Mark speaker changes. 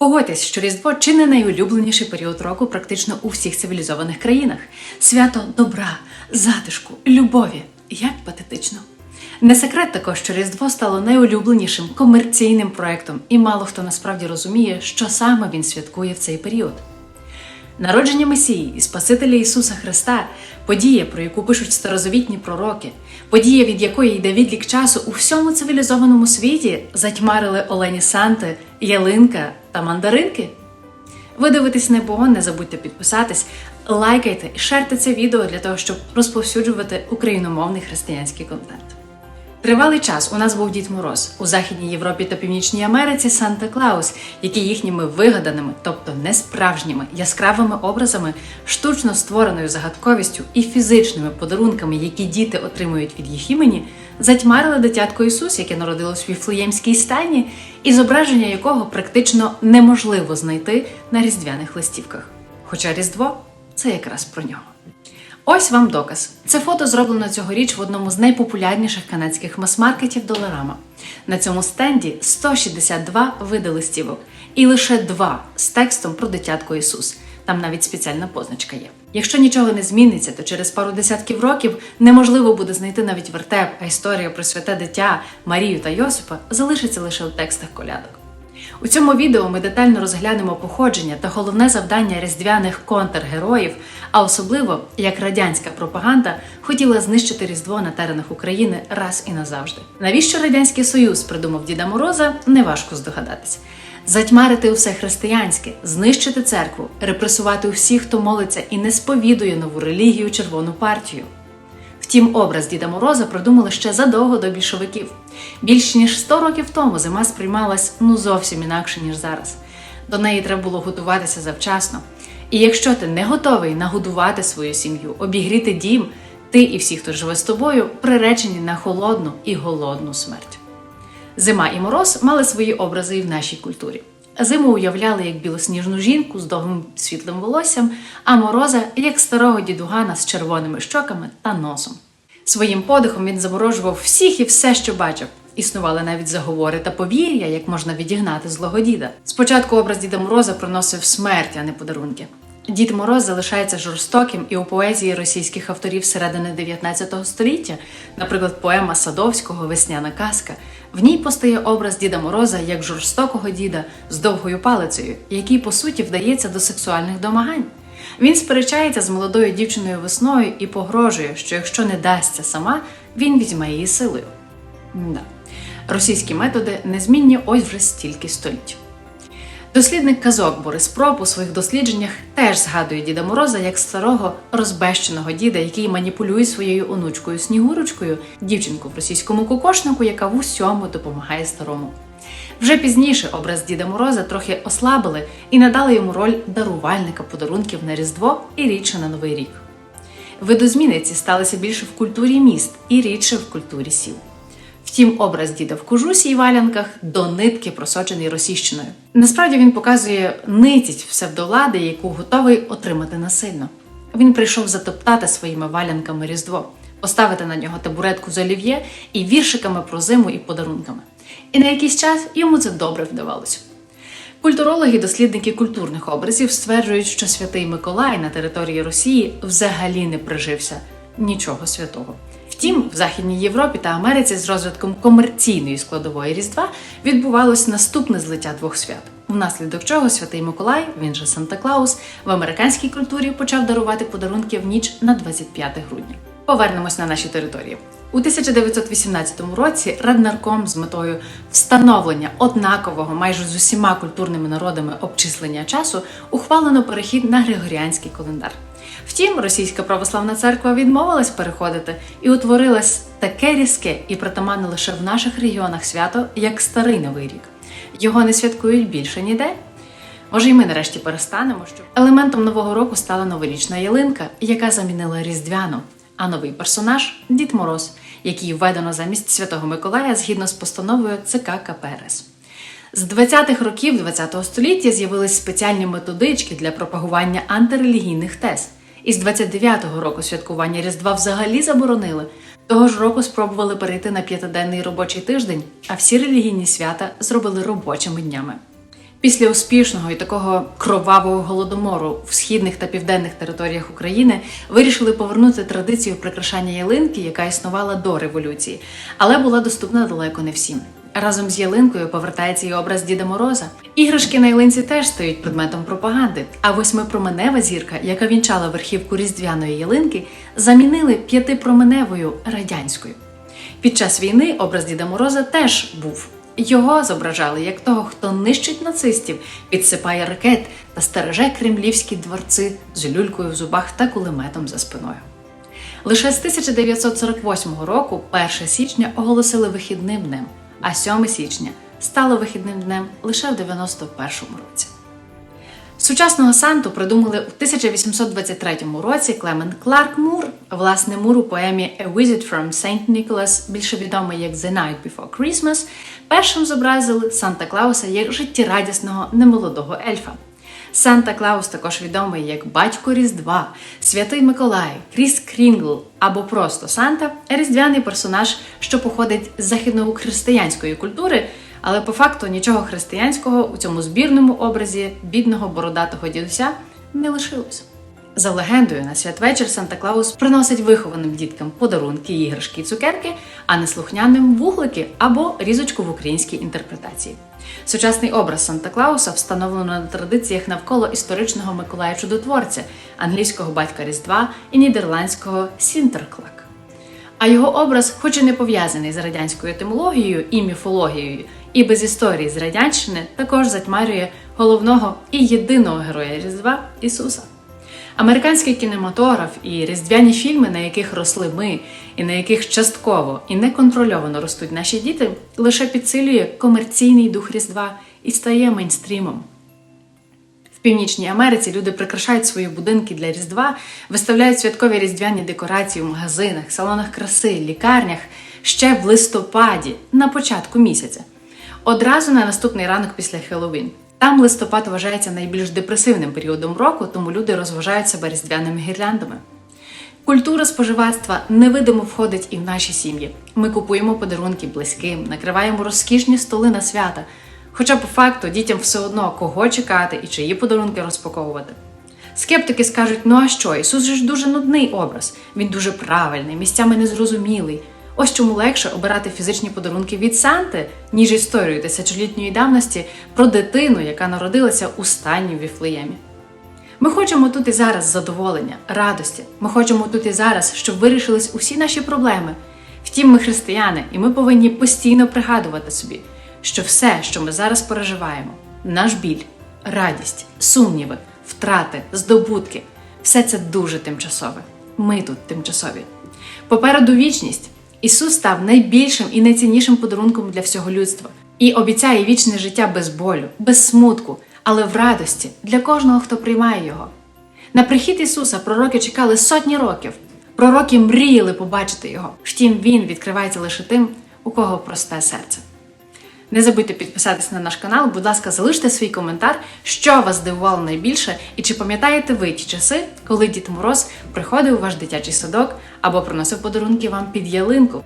Speaker 1: Погодьтесь, що Різдво чи не найулюбленіший період року практично у всіх цивілізованих країнах. Свято добра, затишку, любові. Як патетично. Не секрет також, що Різдво стало найулюбленішим комерційним проектом, і мало хто насправді розуміє, що саме він святкує в цей період. Народження Месії і Спасителя Ісуса Христа подія, про яку пишуть старозавітні пророки, подія, від якої йде відлік часу у всьому цивілізованому світі, затьмарили Олені Санти, Ялинка та мандаринки. Ви дивитесь небо, не забудьте підписатись, лайкайте і шерте це відео для того, щоб розповсюджувати україномовний християнський контент. Тривалий час у нас був Дід Мороз у Західній Європі та Північній Америці Санта Клаус, які їхніми вигаданими, тобто несправжніми яскравими образами, штучно створеною загадковістю і фізичними подарунками, які діти отримують від їх імені, затьмарили дитятко Ісус, яке народилось в Віфлеємській стайні, і зображення якого практично неможливо знайти на різдвяних листівках. Хоча Різдво це якраз про нього. Ось вам доказ. Це фото зроблено цьогоріч в одному з найпопулярніших канадських мас-маркетів Доларама. На цьому стенді 162 види листівок і лише два з текстом про дитятко Ісус. Там навіть спеціальна позначка є. Якщо нічого не зміниться, то через пару десятків років неможливо буде знайти навіть вертеп, а історія про святе дитя Марію та Йосипа залишиться лише у текстах колядок. У цьому відео ми детально розглянемо походження та головне завдання різдвяних контргероїв, а особливо як радянська пропаганда хотіла знищити Різдво на теренах України раз і назавжди. Навіщо радянський союз придумав Діда Мороза, неважко здогадатись. Затьмарити усе християнське, знищити церкву, репресувати усіх, хто молиться і не сповідує нову релігію червону партію. Втім, образ Діда Мороза придумали ще задовго до більшовиків. Більш ніж 100 років тому зима сприймалась ну зовсім інакше, ніж зараз. До неї треба було готуватися завчасно. І якщо ти не готовий нагодувати свою сім'ю, обігріти дім, ти і всі, хто живе з тобою, приречені на холодну і голодну смерть. Зима і мороз мали свої образи і в нашій культурі. Зиму уявляли як білосніжну жінку з довгим світлим волоссям, а мороза як старого дідугана з червоними щоками та носом. Своїм подихом він заморожував всіх і все, що бачив. Існували навіть заговори та повір'я, як можна відігнати злого діда. Спочатку образ Діда Мороза приносив смерть, а не подарунки. Дід Мороз залишається жорстоким і у поезії російських авторів середини 19 століття, наприклад, поема Садовського Весняна казка. В ній постає образ Діда Мороза як жорстокого діда з довгою палицею, який по суті вдається до сексуальних домагань. Він сперечається з молодою дівчиною весною і погрожує, що якщо не дасться сама, він візьме її силою. Да. Російські методи незмінні ось вже стільки століть. Дослідник казок Борис Проб у своїх дослідженнях теж згадує Діда Мороза як старого розбещеного діда, який маніпулює своєю онучкою Снігурочкою, дівчинку в російському кокошнику, яка в усьому допомагає старому. Вже пізніше образ Діда Мороза трохи ослабили і надали йому роль дарувальника подарунків на Різдво і рідше на Новий рік. Видозміни ці сталися більше в культурі міст і рідше в культурі сіл. Втім, образ діда в кожусі і валянках до нитки просочений російщиною. Насправді він показує нитість псевдовлади, яку готовий отримати насильно. Він прийшов затоптати своїми валянками Різдво, поставити на нього табуретку з олів'є і віршиками про зиму і подарунками. І на якийсь час йому це добре вдавалося. Культурологи, дослідники культурних образів стверджують, що святий Миколай на території Росії взагалі не прижився нічого святого. Втім, в Західній Європі та Америці з розвитком комерційної складової різдва відбувалось наступне злиття двох свят, внаслідок чого святий Миколай, він же Санта Клаус, в американській культурі почав дарувати подарунки в ніч на 25 грудня. Повернемось на наші території. У 1918 році Раднарком з метою встановлення однакового майже з усіма культурними народами обчислення часу ухвалено перехід на григоріанський календар. Втім, російська православна церква відмовилась переходити і утворилось таке різке і притаманне лише в наших регіонах свято, як Старий Новий рік. Його не святкують більше ніде. Може, і ми нарешті перестанемо, що елементом нового року стала новорічна ялинка, яка замінила різдвяну, а новий персонаж Дід Мороз, який введено замість Святого Миколая згідно з постановою ЦК КПРС. З 20-х років ХХ століття з'явились спеціальні методички для пропагування антирелігійних тез. Із 29-го року святкування Різдва взагалі заборонили. Того ж року спробували перейти на п'ятиденний робочий тиждень, а всі релігійні свята зробили робочими днями. Після успішного і такого кровавого голодомору в східних та південних територіях України вирішили повернути традицію прикрашання ялинки, яка існувала до революції, але була доступна далеко не всім. Разом з ялинкою повертається і образ Діда Мороза. Іграшки на ялинці теж стають предметом пропаганди. А восьмипроменева зірка, яка вінчала верхівку різдвяної ялинки, замінили п'ятипроменевою радянською. Під час війни образ Діда Мороза теж був. Його зображали як того, хто нищить нацистів, підсипає ракет та стереже кремлівські дворці з люлькою в зубах та кулеметом за спиною. Лише з 1948 року, 1 січня, оголосили вихідним днем, а 7 січня стало вихідним днем лише в 91-му році. Сучасного Санту придумали у 1823 році Клемент Кларк Мур. Власне, Мур у поемі A Visit from St. Nicholas, більше відомий як The Night Before Christmas, першим зобразили Санта Клауса як життєрадісного немолодого ельфа. Санта Клаус також відомий як батько Різдва, Святий Миколай, Кріс Крінгл або просто Санта різдвяний персонаж, що походить з західнохристиянської культури, але по факту нічого християнського у цьому збірному образі бідного бородатого дідуся не лишилось. За легендою, на святвечір Санта Клаус приносить вихованим діткам подарунки, іграшки і цукерки, а не слухняним вуглики або різочку в українській інтерпретації. Сучасний образ Санта Клауса встановлено на традиціях навколо історичного Миколая Чудотворця, англійського батька Різдва і нідерландського Сінтерклак. А його образ, хоч і не пов'язаний з радянською етимологією і міфологією, і без історії з радянщини, також затьмарює головного і єдиного героя Різдва Ісуса. Американський кінематограф і різдвяні фільми, на яких росли ми, і на яких частково і неконтрольовано ростуть наші діти, лише підсилює комерційний дух Різдва і стає мейнстрімом. В Північній Америці люди прикрашають свої будинки для Різдва, виставляють святкові різдвяні декорації в магазинах, салонах краси, лікарнях ще в листопаді, на початку місяця. Одразу на наступний ранок після Хеллоуін. Там листопад вважається найбільш депресивним періодом року, тому люди розважають себе різдвяними гірляндами. Культура споживацтва невидимо входить і в наші сім'ї. Ми купуємо подарунки близьким, накриваємо розкішні столи на свята. Хоча по факту дітям все одно кого чекати і чиї подарунки розпаковувати. Скептики скажуть: ну а що, Ісус же ж дуже нудний образ, він дуже правильний, місцями незрозумілий. Ось чому легше обирати фізичні подарунки від Санти, ніж історію тисячолітньої давності про дитину, яка народилася у стані Віфлеємі. Ми хочемо тут і зараз задоволення, радості. Ми хочемо тут і зараз, щоб вирішились усі наші проблеми. Втім, ми християни, і ми повинні постійно пригадувати собі, що все, що ми зараз переживаємо, наш біль, радість, сумніви, втрати, здобутки все це дуже тимчасове. Ми тут тимчасові. Попереду вічність. Ісус став найбільшим і найціннішим подарунком для всього людства і обіцяє вічне життя без болю, без смутку, але в радості для кожного, хто приймає його. На прихід Ісуса пророки чекали сотні років. Пророки мріяли побачити його. Втім, Він відкривається лише тим, у кого просте серце. Не забудьте підписатися на наш канал, будь ласка, залиште свій коментар, що вас здивувало найбільше, і чи пам'ятаєте ви ті часи, коли Дід Мороз приходив у ваш дитячий садок або приносив подарунки вам під ялинку.